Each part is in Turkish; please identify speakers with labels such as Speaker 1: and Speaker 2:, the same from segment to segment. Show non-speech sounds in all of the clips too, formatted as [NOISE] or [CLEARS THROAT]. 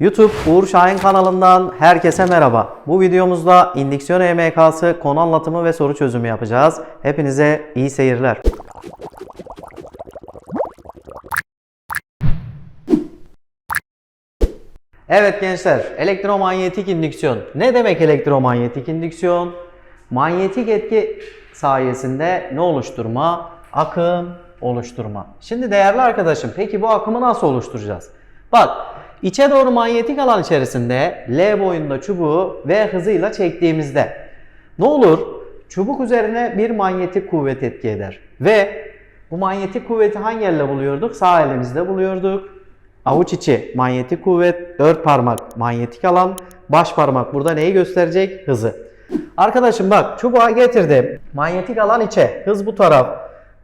Speaker 1: YouTube Uğur Şahin kanalından herkese merhaba. Bu videomuzda indüksiyon EMK'sı konu anlatımı ve soru çözümü yapacağız. Hepinize iyi seyirler. Evet gençler, elektromanyetik indüksiyon. Ne demek elektromanyetik indüksiyon? Manyetik etki sayesinde ne oluşturma? Akım oluşturma. Şimdi değerli arkadaşım, peki bu akımı nasıl oluşturacağız? Bak, içe doğru manyetik alan içerisinde L boyunda çubuğu V hızıyla çektiğimizde ne olur? Çubuk üzerine bir manyetik kuvvet etki eder. Ve bu manyetik kuvveti hangi elle buluyorduk? Sağ elimizde buluyorduk. Avuç içi manyetik kuvvet, dört parmak manyetik alan, baş parmak burada neyi gösterecek? Hızı. Arkadaşım bak çubuğa getirdim. Manyetik alan içe, hız bu taraf.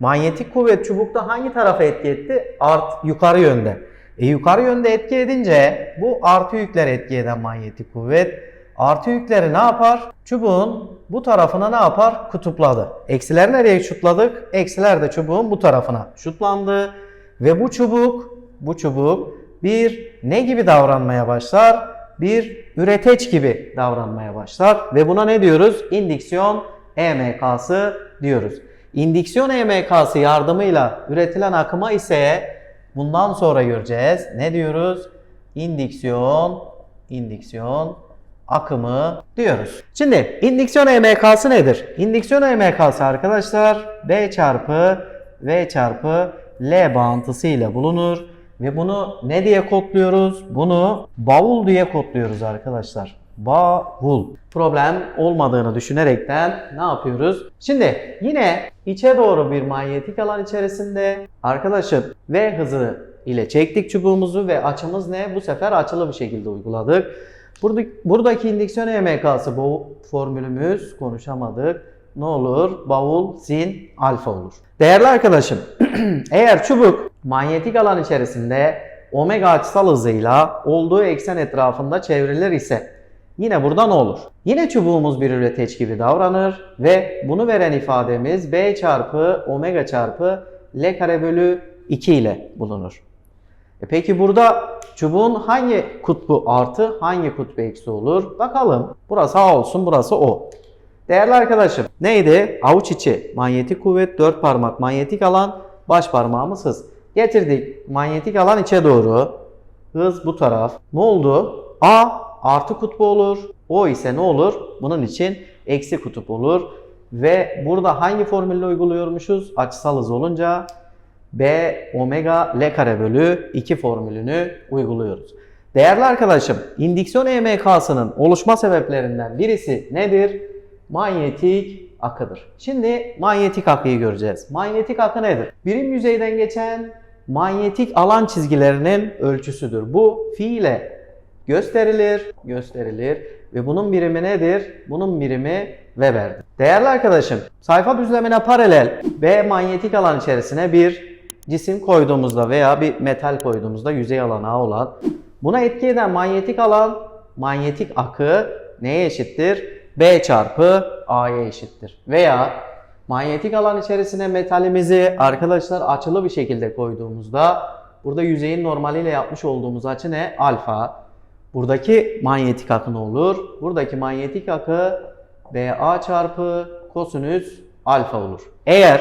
Speaker 1: Manyetik kuvvet çubukta hangi tarafa etki etti? Art yukarı yönde. E yukarı yönde etki edince bu artı yükler etki eden manyetik kuvvet. Artı yükleri ne yapar? Çubuğun bu tarafına ne yapar? Kutupladı. Eksileri nereye şutladık? Eksiler de çubuğun bu tarafına şutlandı. Ve bu çubuk, bu çubuk bir ne gibi davranmaya başlar? Bir üreteç gibi davranmaya başlar. Ve buna ne diyoruz? İndüksiyon EMK'sı diyoruz. İndüksiyon EMK'sı yardımıyla üretilen akıma ise bundan sonra göreceğiz. Ne diyoruz? İndüksiyon, indüksiyon akımı diyoruz. Şimdi indüksiyon EMK'sı nedir? İndüksiyon EMK'sı arkadaşlar B çarpı V çarpı L bağıntısı ile bulunur. Ve bunu ne diye kodluyoruz? Bunu bavul diye kodluyoruz arkadaşlar. Bavul. Problem olmadığını düşünerekten ne yapıyoruz? Şimdi yine içe doğru bir manyetik alan içerisinde arkadaşım V hızı ile çektik çubuğumuzu ve açımız ne? Bu sefer açılı bir şekilde uyguladık. Buradaki, buradaki indüksiyon EMK'sı bu formülümüz konuşamadık. Ne olur? Bavul sin alfa olur. Değerli arkadaşım, [CLEARS THROAT] eğer çubuk manyetik alan içerisinde omega açısal hızıyla olduğu eksen etrafında çevrilir ise yine burada ne olur? Yine çubuğumuz bir üreteç gibi davranır ve bunu veren ifademiz B çarpı omega çarpı L kare bölü 2 ile bulunur. E peki burada çubuğun hangi kutbu artı, hangi kutbu eksi olur? Bakalım. Burası A olsun, burası O. Değerli arkadaşım neydi? Avuç içi manyetik kuvvet, dört parmak manyetik alan, baş parmağımız hız. Getirdik manyetik alan içe doğru. Hız bu taraf. Ne oldu? A artı kutbu olur. O ise ne olur? Bunun için eksi kutup olur. Ve burada hangi formülle uyguluyormuşuz? Açısal hız olunca B omega L kare bölü 2 formülünü uyguluyoruz. Değerli arkadaşım, indüksiyon EMK'sının oluşma sebeplerinden birisi nedir? Manyetik akıdır. Şimdi manyetik akıyı göreceğiz. Manyetik akı nedir? Birim yüzeyden geçen manyetik alan çizgilerinin ölçüsüdür. Bu fiile gösterilir, gösterilir ve bunun birimi nedir? Bunun birimi Weber'dir. Değerli arkadaşım, sayfa düzlemine paralel ve manyetik alan içerisine bir cisim koyduğumuzda veya bir metal koyduğumuzda yüzey alanı A olan buna etki eden manyetik alan, manyetik akı neye eşittir? B çarpı A'ya eşittir. Veya manyetik alan içerisine metalimizi arkadaşlar açılı bir şekilde koyduğumuzda burada yüzeyin normaliyle yapmış olduğumuz açı ne? Alfa. Buradaki manyetik akı ne olur? Buradaki manyetik akı BA çarpı kosinüs alfa olur. Eğer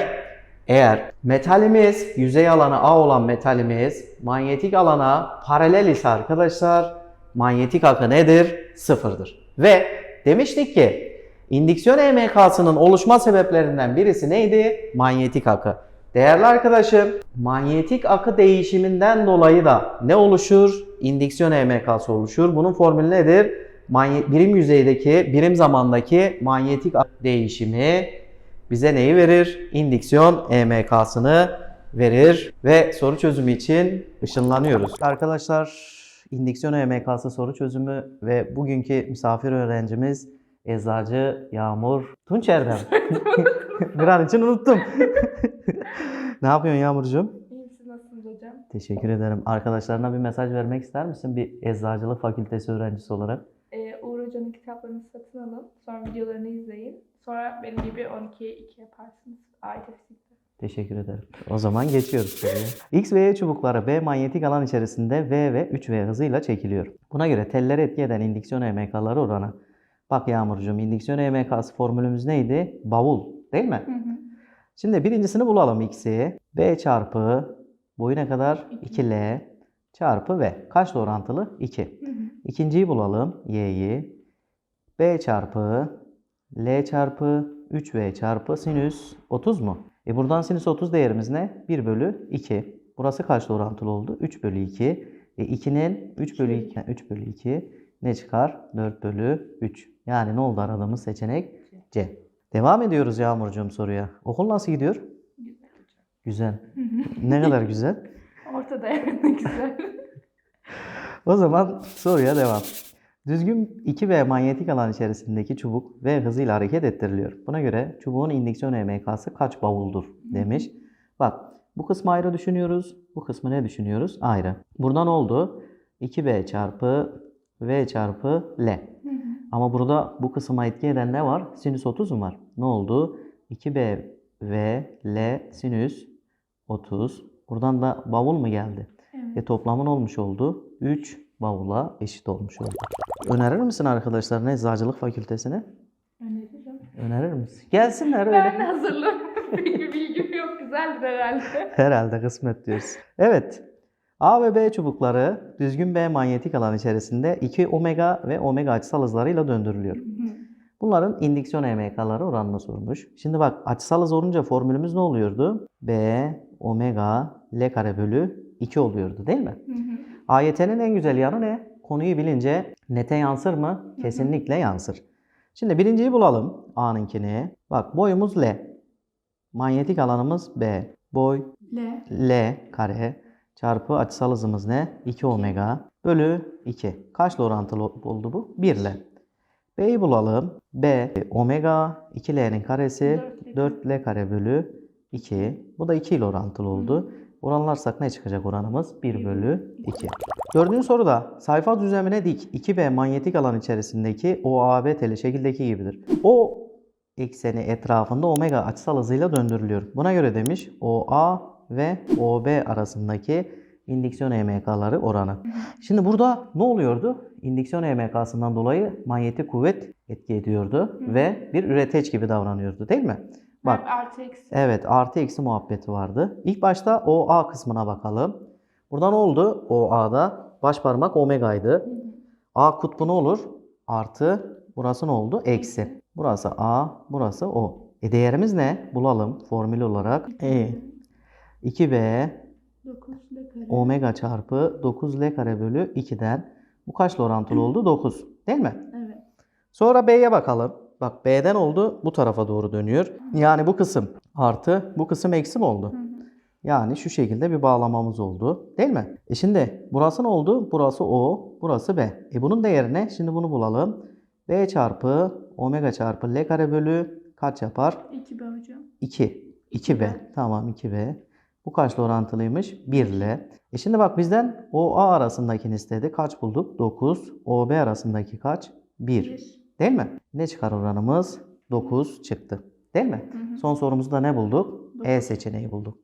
Speaker 1: eğer metalimiz yüzey alanı A olan metalimiz manyetik alana paralel ise arkadaşlar manyetik akı nedir? Sıfırdır. Ve demiştik ki indüksiyon EMK'sının oluşma sebeplerinden birisi neydi? Manyetik akı. Değerli arkadaşım, manyetik akı değişiminden dolayı da ne oluşur? İndüksiyon EMK'sı oluşur. Bunun formülü nedir? Manye- birim yüzeydeki, birim zamandaki manyetik akı değişimi bize neyi verir? İndüksiyon EMK'sını verir ve soru çözümü için ışınlanıyoruz. Arkadaşlar indüksiyon EMK'sı soru çözümü ve bugünkü misafir öğrencimiz Eczacı Yağmur Tunçer'den. [LAUGHS] Bir an için unuttum. Ne yapıyorsun Yağmurcuğum?
Speaker 2: İyiyim nasılsınız hocam?
Speaker 1: Teşekkür ederim. Arkadaşlarına bir mesaj vermek ister misin bir eczacılık fakültesi öğrencisi olarak?
Speaker 2: Ee, Uğur Hoca'nın kitaplarını satın alın. Sonra videolarını izleyin. Sonra benim gibi 12'ye 2 yaparsınız. Fizikte.
Speaker 1: Teşekkür ederim. O zaman geçiyoruz soruya. X ve Y çubukları B manyetik alan içerisinde V ve 3V hızıyla çekiliyor. Buna göre telleri etki eden indüksiyon EMK'ları oranı. Bak Yağmurcuğum indüksiyon EMK'sı formülümüz neydi? Bavul değil mi?
Speaker 2: Hı hı.
Speaker 1: Şimdi birincisini bulalım X'i. B çarpı boyu ne kadar?
Speaker 2: İki.
Speaker 1: 2L çarpı V. Kaçla orantılı? 2.
Speaker 2: Hı hı.
Speaker 1: İkinciyi bulalım. Y'yi. B çarpı L çarpı 3V çarpı sinüs 30 mu? E buradan sinüs 30 değerimiz ne? 1 bölü 2. Burası kaçla orantılı oldu? 3 bölü 2. E 2'nin 3 bölü 2, 3 bölü 2 ne çıkar? 4 bölü 3. Yani ne oldu aradığımız seçenek? C. Devam ediyoruz Yağmurcuğum soruya. Okul nasıl gidiyor?
Speaker 2: Güzel.
Speaker 1: Ne kadar güzel? [LAUGHS]
Speaker 2: Ortada ne güzel.
Speaker 1: O zaman soruya devam. Düzgün 2V manyetik alan içerisindeki çubuk V hızıyla hareket ettiriliyor. Buna göre çubuğun indüksiyon EMK'sı kaç bavuldur demiş. Bak bu kısmı ayrı düşünüyoruz. Bu kısmı ne düşünüyoruz? Ayrı. Buradan oldu 2V çarpı V çarpı L. Ama burada bu kısma etki eden ne var? Sinüs 30 mu var? Ne oldu? 2B V L sinüs 30. Buradan da bavul mu geldi?
Speaker 2: Evet.
Speaker 1: E toplamın olmuş oldu. 3 bavula eşit olmuş oldu. Önerir misin arkadaşlarına eczacılık fakültesine?
Speaker 2: Öneririm.
Speaker 1: Önerir misin? Gelsinler
Speaker 2: Ben
Speaker 1: öyle.
Speaker 2: hazırladım. Bilgi bilgim yok. Güzeldir herhalde.
Speaker 1: Herhalde kısmet diyoruz. Evet. A ve B çubukları düzgün B manyetik alan içerisinde 2 omega ve omega açısal hızlarıyla döndürülüyor. Bunların indüksiyon EMK'ları oranını sormuş. Şimdi bak açısal hız olunca formülümüz ne oluyordu? B omega L kare bölü 2 oluyordu değil mi? AYT'nin en güzel yanı ne? Konuyu bilince nete yansır mı? Kesinlikle yansır. Şimdi birinciyi bulalım. A'nınkini. Bak boyumuz L. Manyetik alanımız B. Boy
Speaker 2: L.
Speaker 1: L kare çarpı açısal hızımız ne? 2 omega bölü 2. Kaçla orantılı oldu bu? 1 ile. B'yi bulalım. B omega 2L'nin karesi
Speaker 2: 4L.
Speaker 1: 4L kare bölü 2. Bu da 2 ile orantılı oldu. Oranlarsak ne çıkacak oranımız? 1 bölü 2. Dördüncü soruda sayfa düzlemine dik 2B manyetik alan içerisindeki OAB teli şekildeki gibidir. O ekseni etrafında omega açısal hızıyla döndürülüyor. Buna göre demiş OA ve OB arasındaki indüksiyon EMK'ları oranı. Şimdi burada ne oluyordu? İndüksiyon EMK'sından dolayı manyetik kuvvet etki ediyordu ve bir üreteç gibi davranıyordu değil mi?
Speaker 2: Bak. Artı eksi.
Speaker 1: Evet artı eksi muhabbeti vardı. İlk başta OA kısmına bakalım. Burada ne oldu? OA'da baş parmak omega'ydı.
Speaker 2: Hı hı.
Speaker 1: A kutbu ne olur? Artı burası ne oldu? Eksi. Burası A, burası O. E değerimiz ne? Bulalım formül olarak. E 2B
Speaker 2: 9 L kare.
Speaker 1: omega çarpı 9L kare bölü 2'den bu kaçla orantılı oldu? 9. Değil mi?
Speaker 2: Evet.
Speaker 1: Sonra B'ye bakalım. Bak B'den oldu bu tarafa doğru dönüyor. Yani bu kısım artı bu kısım eksi mi oldu?
Speaker 2: Hı hı.
Speaker 1: Yani şu şekilde bir bağlamamız oldu. Değil mi? E şimdi burası ne oldu? Burası O, burası B. E bunun değeri ne? Şimdi bunu bulalım. B çarpı omega çarpı L kare bölü kaç yapar?
Speaker 2: 2 B hocam.
Speaker 1: 2. 2B. Tamam 2B. Bu kaçla orantılıymış? 1 ile. E şimdi bak bizden OA arasındakini istedi. Kaç bulduk? 9. OB arasındaki kaç? 1.
Speaker 2: 1.
Speaker 1: Değil mi? Ne çıkar oranımız? 9 çıktı. Değil mi?
Speaker 2: Hı hı.
Speaker 1: Son sorumuzda ne bulduk? E
Speaker 2: Dokuz.
Speaker 1: seçeneği bulduk.